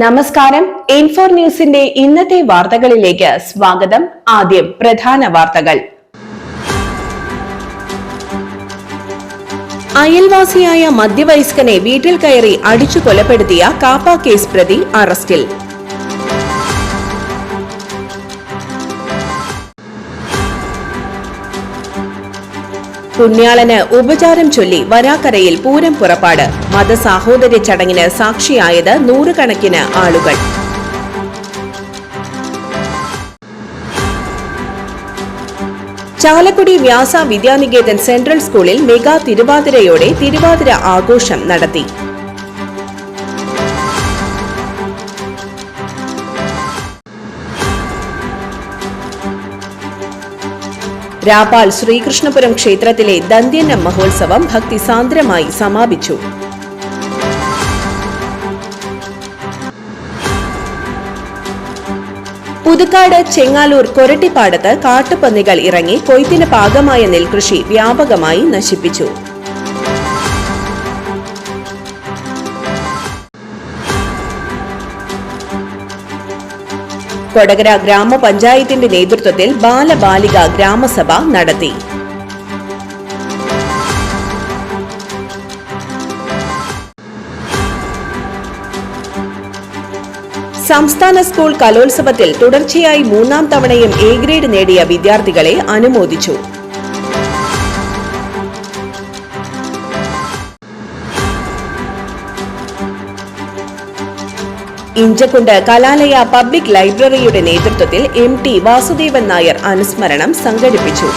നമസ്കാരം. ഇൻഫോർ ന്യൂസിന്റെ ഇന്നത്തെ വാർത്തകളിലേക്ക് സ്വാഗതം. ആദ്യം പ്രധാന വാർത്തകൾ. അയൽവാസിയായ മധ്യവയസ്കനെ വീട്ടിൽ കയറി അടിച്ചു കൊലപ്പെടുത്തിയ കാപ്പ കേസ് പ്രതി അറസ്റ്റിൽ. പുണ്യാളന് ഉപചാരം ചൊല്ലി വരാക്കരയിൽ പൂരം പുറപ്പാട്. മതസാഹോദര്യ ചടങ്ങിന് സാക്ഷിയായത് നൂറുകണക്കിന് ആളുകൾ. ചാലക്കുടി വ്യാസ വിദ്യാനികേതൻ സെൻട്രൽ സ്കൂളിൽ മെഗാ തിരുവാതിരയോടെ തിരുവാതിര ആഘോഷം നടത്തി. രാപാൽ ശ്രീകൃഷ്ണപുരം ക്ഷേത്രത്തിലെ ദന്ത്യന്ന മഹോത്സവം ഭക്തിസാന്ദ്രമായി സമാപിച്ചു. പുതുക്കാട് ചെങ്ങാലൂർ കൊരട്ടിപ്പാടത്ത് കാട്ടുപന്നികൾ ഇറങ്ങി കൊയ്ത്തിന് പാകമായ നെൽകൃഷി വ്യാപകമായി നശിപ്പിച്ചു. കൊടകര ഗ്രാമപഞ്ചായത്തിന്റെ നേതൃത്വത്തിൽ ബാലബാലിക ഗ്രാമസഭ നടത്തി. സംസ്ഥാന സ്കൂൾ കലോത്സവത്തിൽ തുടർച്ചയായി മൂന്നാം തവണയും എ ഗ്രേഡ് നേടിയ വിദ്യാർത്ഥികളെ അനുമോദിച്ചു. ഇഞ്ചക്കുണ്ട്. കലാലയ പബ്ലിക് ലൈബ്രറിയുടെ നേതൃത്വത്തിൽ എം ടി വാസുദേവൻ നായർ അനുസ്മരണം സംഘടിപ്പിച്ചു.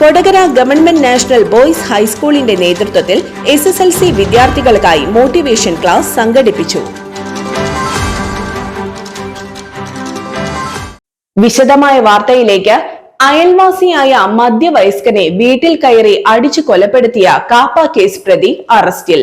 കൊടകര ഗവൺമെന്റ് നാഷണൽ ബോയ്സ് ഹൈസ്കൂളിന്റെ നേതൃത്വത്തിൽ എസ് എസ് എൽ സി വിദ്യാർത്ഥികൾക്കായി മോട്ടിവേഷൻ ക്ലാസ് സംഘടിപ്പിച്ചു. വിശദമായ വാർത്തയിലേക്ക് അയൽവാസിയായ മധ്യവയസ്കനെ വീട്ടിൽ കയറി അടിച്ചു കൊലപ്പെടുത്തിയ കാപ്പ കേസ് പ്രതി അറസ്റ്റിൽ.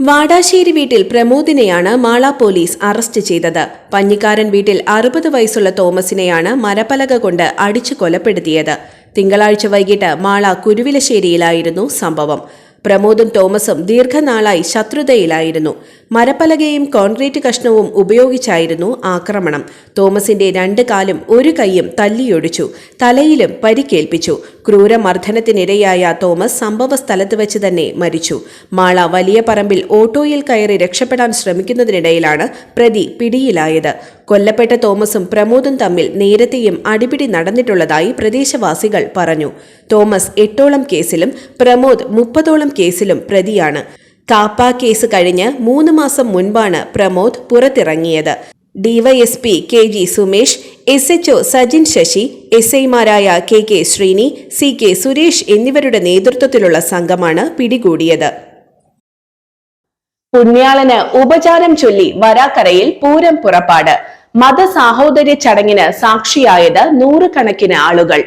വാടാശ്ശേരി വീട്ടിൽ പ്രമോദിനെയാണ് മാള പോലീസ് അറസ്റ്റ് ചെയ്തത്. പഞ്ഞിക്കാരൻ വീട്ടിൽ അറുപത് വയസ്സുള്ള തോമസിനെയാണ് മരപ്പലക കൊണ്ട് അടിച്ചു കൊലപ്പെടുത്തിയത്. തിങ്കളാഴ്ച വൈകിട്ട് മാള കുരുവിലശ്ശേരിയിലായിരുന്നു സംഭവം. പ്രമോദും തോമസും ദീർഘനാളായി ശത്രുതയിലായിരുന്നു. മരപ്പലകയും കോൺക്രീറ്റ് കഷ്ണവും ഉപയോഗിച്ചായിരുന്നു ആക്രമണം. തോമസിന്റെ രണ്ട് കാലും ഒരു കൈയും തല്ലിയൊടിച്ചു. തലയിലും പരിക്കേൽപ്പിച്ചു. ക്രൂരമർദ്ദനത്തിനിരയായ തോമസ് സംഭവ സ്ഥലത്ത് വെച്ച് തന്നെ മരിച്ചു. മാള വലിയ പറമ്പിൽ ഓട്ടോയിൽ കയറി രക്ഷപ്പെടാൻ ശ്രമിക്കുന്നതിനിടയിലാണ് പ്രതി പിടിയിലായത്. കൊല്ലപ്പെട്ട തോമസും പ്രമോദും തമ്മിൽ നേരത്തെയും അടിപിടി നടന്നിട്ടുള്ളതായി പ്രദേശവാസികൾ പറഞ്ഞു. തോമസ് എട്ടോളം കേസിലും പ്രമോദ് മുപ്പതോളം കേസിലും പ്രതിയാണ്. കാപ്പ കേസ് കഴിഞ്ഞ് മൂന്ന് മാസം മുൻപാണ് പ്രമോദ് പുറത്തിറങ്ങിയത്. DYSP K G Sumesh S HO Sajin Sasi S ഐമാരായ K K Sreeni C K Suresh എന്നിവരുടെ നേതൃത്വത്തിലുള്ള സംഘമാണ് പിടികൂടിയത്. പുണ്യാളന് ഉപചാരം ചൊല്ലി വരാക്കരയിൽ പൂരം പുറപ്പാട്. മതസാഹോദര്യ ചടങ്ങിന് സാക്ഷിയായത് നൂറുകണക്കിന് ആളുകൾ.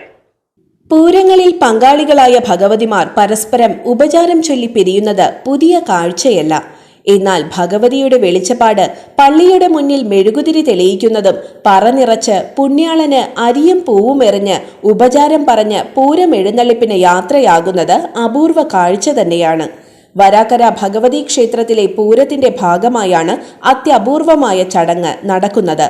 പൂരങ്ങളിൽ പങ്കാളികളായ ഭഗവതിമാർ പരസ്പരം ഉപചാരം ചൊല്ലി പിരിയുന്നത് പുതിയ കാഴ്ചയല്ല. എന്നാൽ ഭഗവതിയുടെ വെളിച്ചപ്പാട് പള്ളിയുടെ മുന്നിൽ മെഴുകുതിരി തെളിയിക്കുന്നതും പറനിറച്ച് പുണ്യാളന് അരിയും പൂവും എറിഞ്ഞ് ഉപചാരം പറഞ്ഞ് പൂരം എഴുന്നള്ളിപ്പിന് യാത്രയാകുന്നത് അപൂർവ കാഴ്ച തന്നെയാണ്. വരാക്കര ഭഗവതി ക്ഷേത്രത്തിലെ പൂരത്തിന്റെ ഭാഗമായാണ് അത്യപൂർവമായ ചടങ്ങ് നടക്കുന്നത്.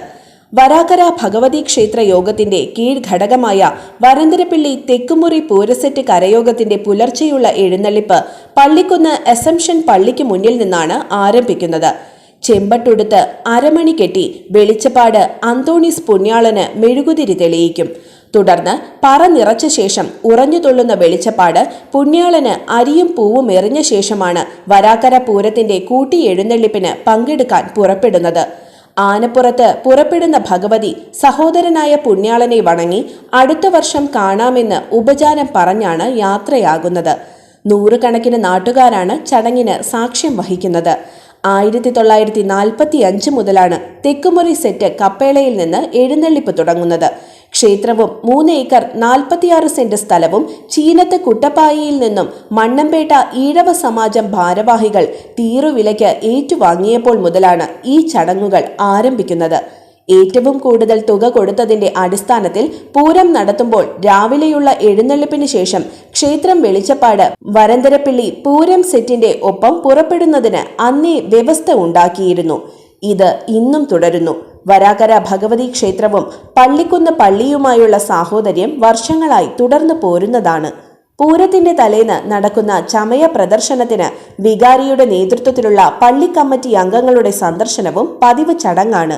വരാക്കര ഭഗവതി ക്ഷേത്ര യോഗത്തിന്റെ കീഴ്ഘടകമായ വരന്തരപ്പിള്ളി തെക്കുമുറി പൂരസെറ്റ് കരയോഗത്തിന്റെ പുലർച്ചെയുള്ള എഴുന്നള്ളിപ്പ് പള്ളിക്കുന്ന് അസംഷൻ പള്ളിക്ക് മുന്നിൽ നിന്നാണ് ആരംഭിക്കുന്നത്. ചെമ്പട്ടുടുത്ത് അരമണി കെട്ടി വെളിച്ചപ്പാട് അന്തോണീസ് പുണ്യാളന് മെഴുകുതിരി തെളിയിക്കും. തുടർന്ന് പറ നിറച്ച ശേഷം ഉറഞ്ഞു തൊള്ളുന്ന വെളിച്ചപ്പാട് പുണ്യാളന് അരിയും പൂവും എറിഞ്ഞ ശേഷമാണ് വരാക്കര പൂരത്തിന്റെ കൂട്ടി എഴുന്നള്ളിപ്പിന് പങ്കെടുക്കാൻ പുറപ്പെടുന്നത്. ആനപ്പുറത്ത് പുറപ്പെടുന്ന ഭഗവതി സഹോദരനായ പുണ്യാളനെ വണങ്ങി അടുത്ത വർഷം കാണാമെന്ന് ഉപചാരം പറഞ്ഞാണ് യാത്രയാകുന്നത്. നൂറുകണക്കിന് നാട്ടുകാരാണ് ചടങ്ങിന് സാക്ഷ്യം വഹിക്കുന്നത്. ആയിരത്തി തൊള്ളായിരത്തി നാൽപ്പത്തി അഞ്ച് മുതലാണ് തെക്കുമുറി സെറ്റ് കപ്പേളയിൽ നിന്ന് എഴുന്നള്ളിപ്പ് തുടങ്ങുന്നത്. ക്ഷേത്രവും മൂന്ന് ഏക്കർ നാൽപ്പത്തിയാറ് സെന്റ് സ്ഥലവും ചീനത്ത് കുട്ടപ്പായയിൽ നിന്നും മണ്ണമ്പേട്ട ഈഴവ സമാജം ഭാരവാഹികൾ തീറുവിലയ്ക്ക് ഏറ്റുവാങ്ങിയപ്പോൾ മുതലാണ് ഈ ചടങ്ങുകൾ ആരംഭിക്കുന്നത്. ഏറ്റവും കൂടുതൽ തുക കൊടുത്തതിന്റെ അടിസ്ഥാനത്തിൽ പൂരം നടത്തുമ്പോൾ രാവിലെയുള്ള എഴുന്നള്ളിപ്പിന് ശേഷം ക്ഷേത്രം വെളിച്ചപ്പാട് വരന്തരപ്പിള്ളി പൂരം സെറ്റിന്റെ ഒപ്പം പുറപ്പെടുന്നതിന് അന്നേ വ്യവസ്ഥ ഉണ്ടാക്കിയിരുന്നു. ഇത് ഇന്നും തുടരുന്നു. വരാകര ഭഗവതി ക്ഷേത്രവും പള്ളിക്കുന്ന് പള്ളിയുമായുള്ള സാഹോദര്യം വർഷങ്ങളായി തുടർന്നു പോരുന്നതാണ്. പൂരത്തിന്റെ തലേന്ന് നടക്കുന്ന ചമയ പ്രദർശനത്തിന് വികാരിയുടെ നേതൃത്വത്തിലുള്ള പള്ളി കമ്മിറ്റി അംഗങ്ങളുടെ സന്ദർശനവും പതിവ് ചടങ്ങാണ്.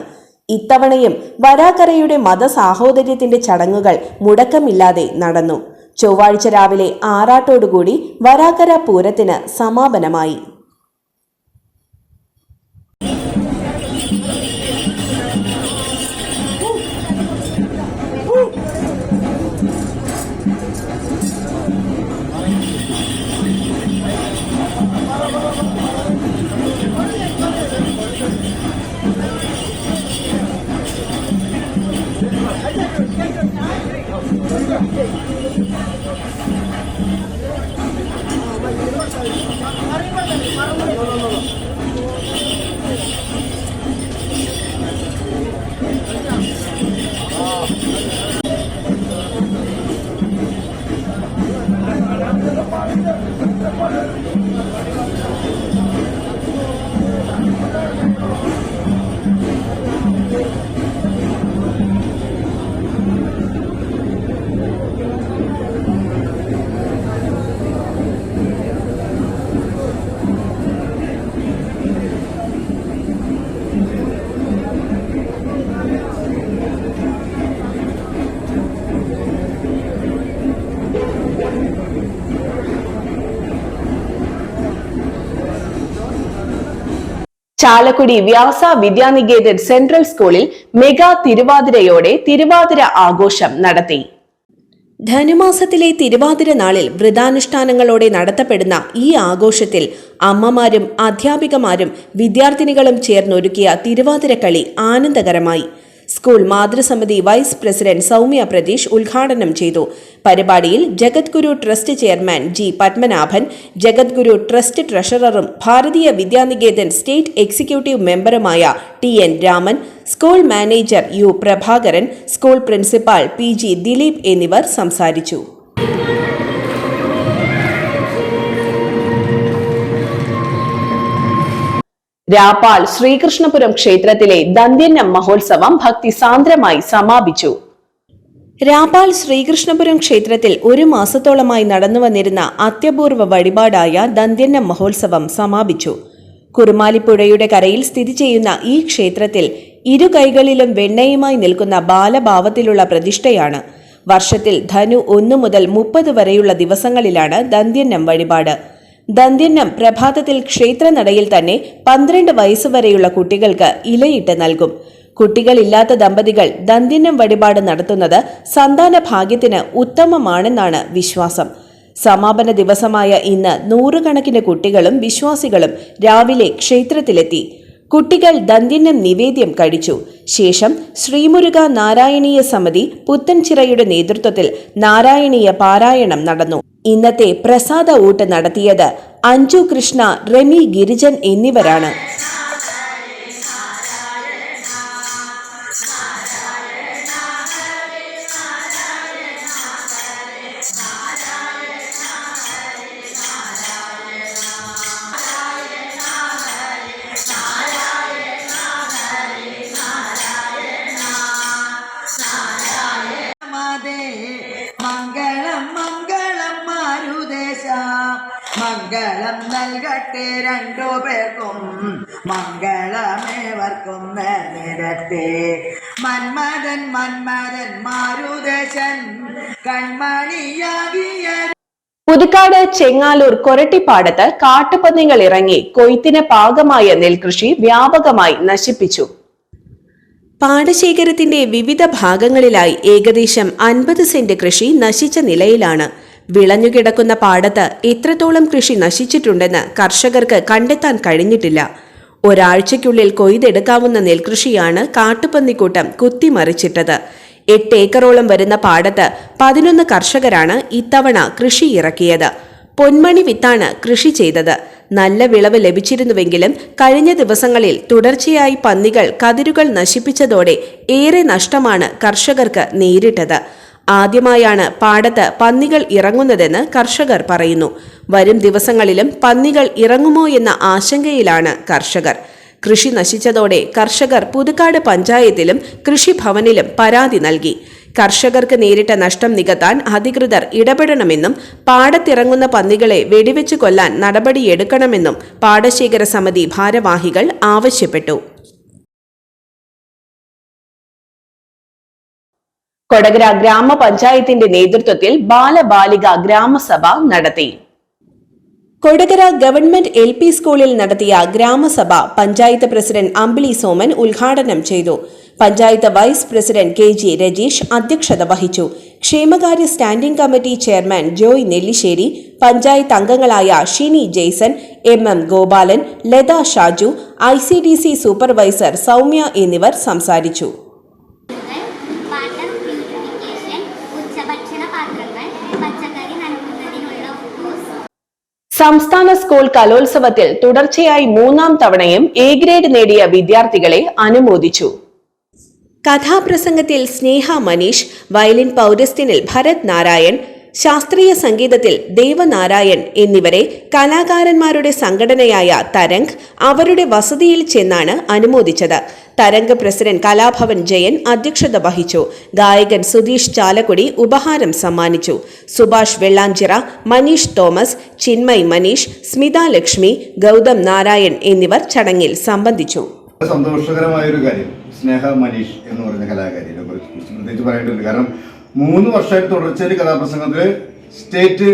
ഇത്തവണയും വരാക്കരയുടെ മതസാഹോദര്യത്തിന്റെ ചടങ്ങുകൾ മുടക്കമില്ലാതെ നടന്നു. ചൊവ്വാഴ്ച രാവിലെ ആറാട്ടോടുകൂടി വരാക്കര പൂരത്തിന് സമാപനമായി. ചാലക്കുടി വ്യാസ വിദ്യാനികേതൻ സെൻട്രൽ സ്കൂളിൽ മെഗാ തിരുവാതിരയോടെ തിരുവാതിര ആഘോഷം നടത്തി. ധനുമാസത്തിലെ തിരുവാതിര നാളിൽ വ്രതാനുഷ്ഠാനങ്ങളോടെ നടത്തപ്പെടുന്ന ഈ ആഘോഷത്തിൽ അമ്മമാരും അധ്യാപികമാരും വിദ്യാർത്ഥിനികളും ചേർന്നൊരുക്കിയ തിരുവാതിര കളി ആനന്ദകരമായി. സ്കൂൾ മാതൃസമിതി വൈസ് പ്രസിഡന്റ് സൗമ്യ പ്രതീഷ് ഉദ്ഘാടനം ചെയ്തു. പരിപാടിയിൽ Jagadguru trust chairman G Padmanabhan Jagadguru trust ട്രഷററും Bharatiya Vidya Niketan state executive മെമ്പറുമായ T N Raman school manager U Prabhakaran school principal P G Dileep എന്നിവർ സംസാരിച്ചു. രാപ്പാൾ ശ്രീകൃഷ്ണപുരം ക്ഷേത്രത്തിലെ ദന്ത്യന്നം മഹോത്സവം ഭക്തിസാന്ദ്രമായി സമാപിച്ചു. രാപ്പാൽ ശ്രീകൃഷ്ണപുരം ക്ഷേത്രത്തിൽ ഒരു മാസത്തോളമായി നടന്നുവന്നിരുന്ന അത്യപൂർവ വഴിപാടായ ദന്ത്യന്നം മഹോത്സവം സമാപിച്ചു. കുറുമാലിപ്പുഴയുടെ കരയിൽ സ്ഥിതി ചെയ്യുന്ന ഈ ക്ഷേത്രത്തിൽ ഇരു കൈകളിലും വെണ്ണയുമായി നിൽക്കുന്ന ബാലഭാവത്തിലുള്ള പ്രതിഷ്ഠയാണ്. വർഷത്തിൽ ധനു ഒന്നു മുതൽ മുപ്പത് വരെയുള്ള ദിവസങ്ങളിലാണ് ദന്ത്യന്നം വഴിപാട്. ദന്ത്യന്നം പ്രഭാതത്തിൽ ക്ഷേത്രനടയിൽ തന്നെ പന്ത്രണ്ട് വയസ്സുവരെയുള്ള കുട്ടികൾക്ക് ഇലയിട്ട് നൽകും. കുട്ടികളില്ലാത്ത ദമ്പതികൾ ദന്ത്യന്നം വഴിപാട് നടത്തുന്നത് സന്താന ഭാഗ്യത്തിന് ഉത്തമമാണെന്നാണ് വിശ്വാസം. സമാപന ദിവസമായ ഇന്ന് നൂറുകണക്കിന് കുട്ടികളും വിശ്വാസികളും രാവിലെ ക്ഷേത്രത്തിലെത്തി. കുട്ടികൾ ദന്ത്യന്നം നിവേദ്യം കഴിച്ചു. ശേഷം ശ്രീമുരുക നാരായണീയ സമിതി പുത്തൻചിറയുടെ നേതൃത്വത്തിൽ നാരായണീയ പാരായണം നടന്നു. ഇന്നത്തെ പ്രസാദ ഊട്ട് നടത്തിയത് അഞ്ജു കൃഷ്ണ റെമി ഗിരിജൻ എന്നിവരാണ്. മംഗളമേവർക്കും നേർന്നിടട്ടെ മന്മദൻ മന്മദൻ മാരുദേശൻ കൺമണിയാകിയ പുതുക്കാട് ചെങ്ങാലൂർ കൊരട്ടിപ്പാടത്ത് കാട്ടുപന്നികൾ ഇറങ്ങി കൊയ്ത്തിന് പാകമായ നെൽകൃഷി വ്യാപകമായി നശിപ്പിച്ചു. പാടശേഖരത്തിന്റെ വിവിധ ഭാഗങ്ങളിലായി ഏകദേശം അൻപത് സെന്റ് കൃഷി നശിച്ച നിലയിലാണ് വിളഞ്ഞുകിടക്കുന്ന പാടത്ത് എത്രത്തോളം കൃഷി നശിച്ചിട്ടുണ്ടെന്ന് കർഷകർക്ക് കണ്ടെത്താൻ കഴിഞ്ഞിട്ടില്ല. ഒരാഴ്ചയ്ക്കുള്ളിൽ കൊയ്തെടുക്കാവുന്ന നെൽകൃഷിയാണ് കാട്ടുപന്നിക്കൂട്ടം കുത്തിമറിച്ചിട്ടത്. എട്ട് ഏക്കറോളം വരുന്ന പാടത്ത് പതിനൊന്ന് കർഷകരാണ് ഇത്തവണ കൃഷി ഇറക്കിയത്. പൊന്മണി വിത്താണ് കൃഷി ചെയ്തത്. നല്ല വിളവ് ലഭിച്ചിരുന്നുവെങ്കിലും കഴിഞ്ഞ ദിവസങ്ങളിൽ തുടർച്ചയായി പന്നികൾ കതിരുകൾ നശിപ്പിച്ചതോടെ ഏറെ നഷ്ടമാണ് കർഷകർക്ക് നേരിട്ടത്. ആദ്യമായാണ് പാടത്ത് പന്നികൾ ഇറങ്ങുന്നതെന്ന് കർഷകർ പറയുന്നു. വരും ദിവസങ്ങളിലും പന്നികൾ ഇറങ്ങുമോ എന്ന ആശങ്കയിലാണ് കർഷകർ. കൃഷി നശിച്ചതോടെ കർഷകർ പുതുക്കാട് പഞ്ചായത്തിലും കൃഷിഭവനിലും പരാതി നൽകി. കർഷകർക്ക് നേരിട്ട നഷ്ടം നികത്താൻ അധികൃതർ ഇടപെടണമെന്നും പാടത്തിറങ്ങുന്ന പന്നികളെ വെടിവെച്ചു കൊല്ലാൻ നടപടിയെടുക്കണമെന്നും പാടശേഖര സമിതി ഭാരവാഹികൾ ആവശ്യപ്പെട്ടു. കൊടകര ഗ്രാമപഞ്ചായത്തിന്റെ നേതൃത്വത്തിൽ ബാലബാലിക ഗ്രാമസഭ നടത്തി. കൊടകര ഗവൺമെന്റ് എൽ പി സ്കൂളിൽ നടത്തിയ ഗ്രാമസഭ പഞ്ചായത്ത് പ്രസിഡന്റ് അമ്പിളി സോമൻ ഉദ്ഘാടനം ചെയ്തു. Panchayat vice president K G Rajeesh അധ്യക്ഷത വഹിച്ചു. ക്ഷേമകാര്യ standing committee chairman Joy Nellissery panchayat അംഗങ്ങളായ Shini Jaison M M Gopalan Latha Shaju I supervisor Soumya എന്നിവർ സംസാരിച്ചു. സംസ്ഥാന സ്കൂൾ കലോത്സവത്തിൽ തുടർച്ചയായി മൂന്നാം തവണയും എ ഗ്രേഡ് നേടിയ വിദ്യാർത്ഥികളെ അനുമോദിച്ചു. കഥാപ്രസംഗത്തിൽ സ്നേഹ മനീഷ് വയലിൻ പൗരസ്ത്യനിൽ ഭരത് നാരായൺ ശാസ്ത്രീയ സംഗീതത്തിൽ ദേവനാരായൺ എന്നിവരെ കലാകാരന്മാരുടെ സംഘടനയായ തരംഗ് അവരുടെ വസതിയിൽ ചെന്നാണ് അനുമോദിച്ചത്. തരംഗ് പ്രസിഡന്റ് കലാഭവൻ ജയൻ അധ്യക്ഷത വഹിച്ചു. ഗായകൻ സുധീഷ് ചാലക്കുടി ഉപഹാരം സമ്മാനിച്ചു. സുഭാഷ് വെള്ളാഞ്ചിറ മനീഷ് തോമസ് ചിന്മയ് മനീഷ് സ്മിത ലക്ഷ്മി ഗൗതം നാരായൺ എന്നിവർ ചടങ്ങിൽ സംബന്ധിച്ചു. സന്തോഷകരമായ ഒരു കാര്യം സ്നേഹ മനീഷ് എന്ന് പറയുന്ന കലാകാരിയെ കുറിച്ച് പ്രത്യേകിച്ച് കാരണം മൂന്ന് വർഷമായിട്ട് തുടർച്ചയായി കഥാപ്രസംഗത്തിൽ സ്റ്റേറ്റ്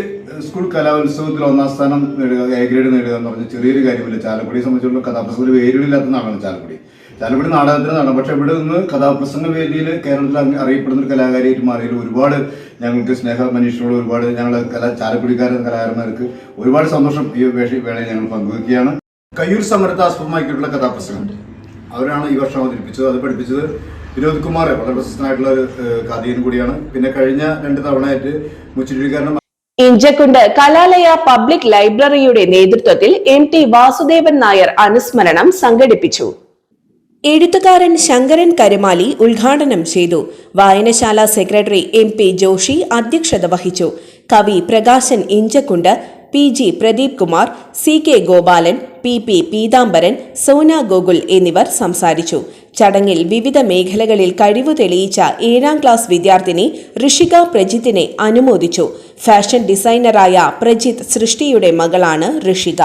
സ്കൂൾ കലോത്സവത്തിൽ ഒന്നാം സ്ഥാനം നേടുക എ ഗ്രേഡ് നേടുക എന്ന് പറഞ്ഞ ചെറിയൊരു കാര്യമില്ല. ചാലക്കുടിയെ സംബന്ധിച്ചുള്ള കഥാപ്രസംഗത്തിൽ വേരുകളില്ലാത്ത നാടാണ് ചാലക്കുടി. ചാലക്കുടി നാടകത്തിന്റെ നാടാണ് പക്ഷെ ഇവിടെ നിന്ന് കഥാപ്രസംഗ വേദിയിൽ കേരളത്തിൽ അറിയപ്പെടുന്ന ഒരു കലാകാരിയായിട്ട് മാറിയതിൽ ഒരുപാട് ഞങ്ങൾക്ക് സ്നേഹ മനുഷ്യരോട് ഒരുപാട് ഞങ്ങൾ കലാ ചാലക്കുടിക്കാരൻ കലാകാരന്മാർക്ക് ഒരുപാട് സന്തോഷം ഈ വേഷ വേളയിൽ ഞങ്ങൾ പങ്കുവയ്ക്കുകയാണ് കയ്യൂർ സമരത്താസ്പദമാക്കിയിട്ടുള്ള കഥാപ്രസംഗം. അവരാണ് ഈ വർഷം അവതരിപ്പിച്ചത്. അത് പഠിപ്പിച്ചത് വിനോദ് കുമാർ വളരെ പ്രശസ്തനായിട്ടുള്ള ഒരു കഥയും കൂടിയാണ്. പിന്നെ കഴിഞ്ഞ രണ്ട് തവണയായിട്ട് മുച്ചിരിക്കാരനും ഇഞ്ചക്കുണ്ട് കലാലയ പബ്ലിക് ലൈബ്രറിയുടെ നേതൃത്വത്തിൽ എം ടി വാസുദേവൻ നായർ അനുസ്മരണം സംഘടിപ്പിച്ചു. എഴുത്തുകാരൻ ശങ്കരൻ കരുമാലി ഉദ്ഘാടനം ചെയ്തു. വായനശാല സെക്രട്ടറി എം പി ജോഷി അധ്യക്ഷത വഹിച്ചു. കവി Prakashan Inchakkund P G Pradeep Kumar C K Gopalan P P Peethambaran Sona Gokul എന്നിവർ സംസാരിച്ചു. ചടങ്ങിൽ വിവിധ മേഖലകളിൽ കഴിവ് തെളിയിച്ച ഏഴാം ക്ലാസ് വിദ്യാർത്ഥിനി ഋഷിക പ്രജിത്തിനെ അനുമോദിച്ചു. ഫാഷൻ ഡിസൈനറായ പ്രജിത്ത് സൃഷ്ടിയുടെ മകളാണ് Rishika.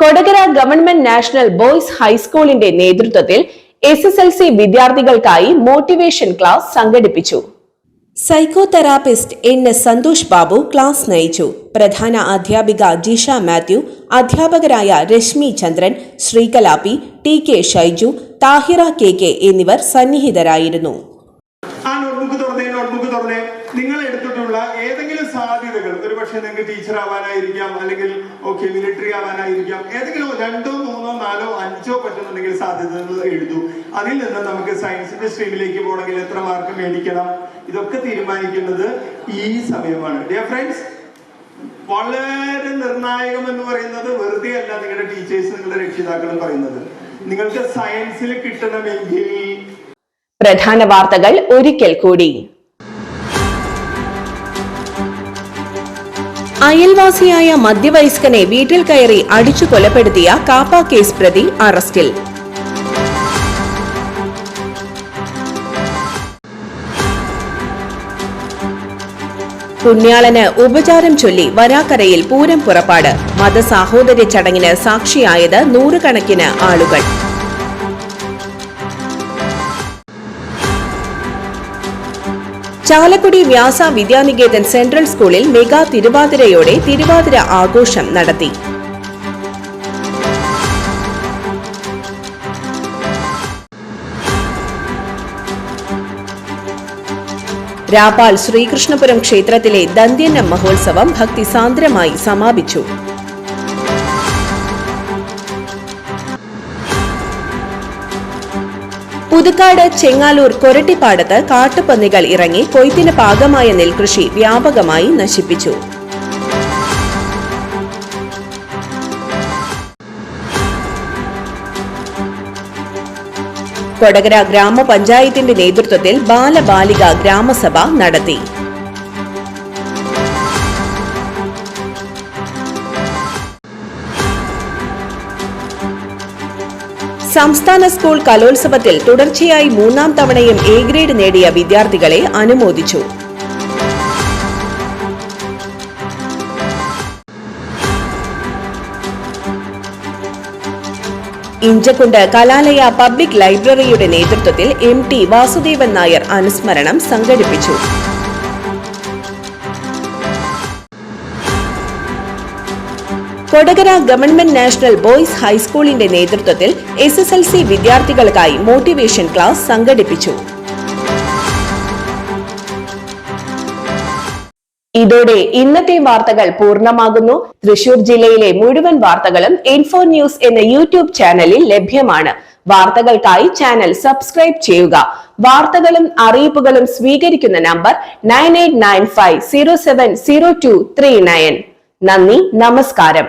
Kodakara government national boys ഹൈസ്കൂളിന്റെ നേതൃത്വത്തിൽ എസ് എസ് എൽ സി വിദ്യാർത്ഥികൾക്കായി മോട്ടിവേഷൻ ക്ലാസ് സംഘടിപ്പിച്ചു. Psychotherapist N S Santhosh Babu class നയിച്ചു. പ്രധാന അധ്യാപിക ജിഷ മാത്യു അധ്യാപകരായ Reshmi Chandran ശ്രീകലാപി T K Shaiju Thahira K K എന്നിവർ സന്നിഹിതരായിരുന്നു. സാധ്യതകൾ ഒരു പക്ഷേ നിങ്ങൾക്ക് ടീച്ചർ ആവാനായിരിക്കാം അല്ലെങ്കിൽ ഓക്കെ മിലിറ്ററി ആവാനായിരിക്കാം. ഏതെങ്കിലും രണ്ടോ മൂന്നോ നാലോ അഞ്ചോ പറ്റുന്നുണ്ടെങ്കിൽ സാധ്യതകൾ എഴുതൂ. അതിൽ നിന്ന് നമുക്ക് സയൻസിന്റെ സ്ട്രീമിലേക്ക് പോകണമെങ്കിൽ എത്ര മാർക്ക് മേടിക്കണം? ഇതൊക്കെ തീരുമാനിക്കുന്നത് ഈ സമയമാണ്. ഡിയർ ഫ്രണ്ട്സ് വളരെ നിർണായകം എന്ന് പറയുന്നത് വെറുതെ അല്ല നിങ്ങളുടെ ടീച്ചേഴ്സ് നിങ്ങളുടെ രക്ഷിതാക്കളും പറയുന്നത്. നിങ്ങൾക്ക് സയൻസിൽ കിട്ടണമെങ്കിൽ പ്രധാന വാർത്തകൾ ഒരിക്കൽ കൂടി. അയൽവാസിയായ മധ്യവയസ്കനെ വീട്ടിൽ കയറി അടിച്ചു കൊലപ്പെടുത്തിയ കാപ്പ കേസ് പ്രതി അറസ്റ്റിൽ. പുണ്യാളന് ഉപചാരം ചൊല്ലി വരാക്കരയിൽ പൂരം പുറപ്പാട്. മതസാഹോദര്യ ചടങ്ങിന് സാക്ഷിയായത് നൂറുകണക്കിന് ആളുകൾ. ചാലക്കുടി വ്യാസ വിദ്യാനികേതൻ സെൻട്രൽ സ്കൂളിൽ മെഗാ തിരുവാതിരയോടെ തിരുവാതിര ആഘോഷം നടത്തി. രാപ്പാൽ ശ്രീകൃഷ്ണപുരം ക്ഷേത്രത്തിലെ ദന്ത്യന്നം മഹോത്സവം ഭക്തിസാന്ദ്രമായി സമാപിച്ചു. പുതുക്കാട് ചെങ്ങാലൂർ കൊരട്ടിപ്പാടത്ത് കാട്ടുപന്നികൾ ഇറങ്ങി കൊയ്ത്തിന് പാകമായ നെൽകൃഷി വ്യാപകമായി നശിപ്പിച്ചു. കൊടകര ഗ്രാമപഞ്ചായത്തിന്റെ നേതൃത്വത്തിൽ ബാലബാലിക ഗ്രാമസഭ നടത്തി. സംസ്ഥാന സ്കൂൾ കലോത്സവത്തിൽ തുടർച്ചയായി മൂന്നാം തവണയും എ ഗ്രേഡ് നേടിയ വിദ്യാർത്ഥികളെ അനുമോദിച്ചു. ഇഞ്ചക്കുണ്ട് കലാലയ പബ്ലിക് ലൈബ്രറിയുടെ നേതൃത്വത്തിൽ എം ടി വാസുദേവൻ നായർ അനുസ്മരണം സംഘടിപ്പിച്ചു. കൊടകര ഗവൺമെന്റ് നാഷണൽ ബോയ്സ് ഹൈസ്കൂളിന്റെ നേതൃത്വത്തിൽ എസ് എസ് എൽ സി വിദ്യാർത്ഥികൾക്കായി മോട്ടിവേഷൻ ക്ലാസ് സംഘടിപ്പിച്ചു. ഇതോടെ ഇന്നത്തെ വാർത്തകൾ പൂർണമാകുന്നു. തൃശൂർ ജില്ലയിലെ മുഴുവൻ വാർത്തകളും ഇൻഫോ ന്യൂസ് എന്ന യൂട്യൂബ് ചാനലിൽ ലഭ്യമാണ്. വാർത്തകൾക്കായി ചാനൽ സബ്സ്ക്രൈബ് ചെയ്യുക. വാർത്തകളും അറിയിപ്പുകളും സ്വീകരിക്കുന്ന number nine eight nine five zero seven zero two three nine. നന്ദി നമസ്കാരം.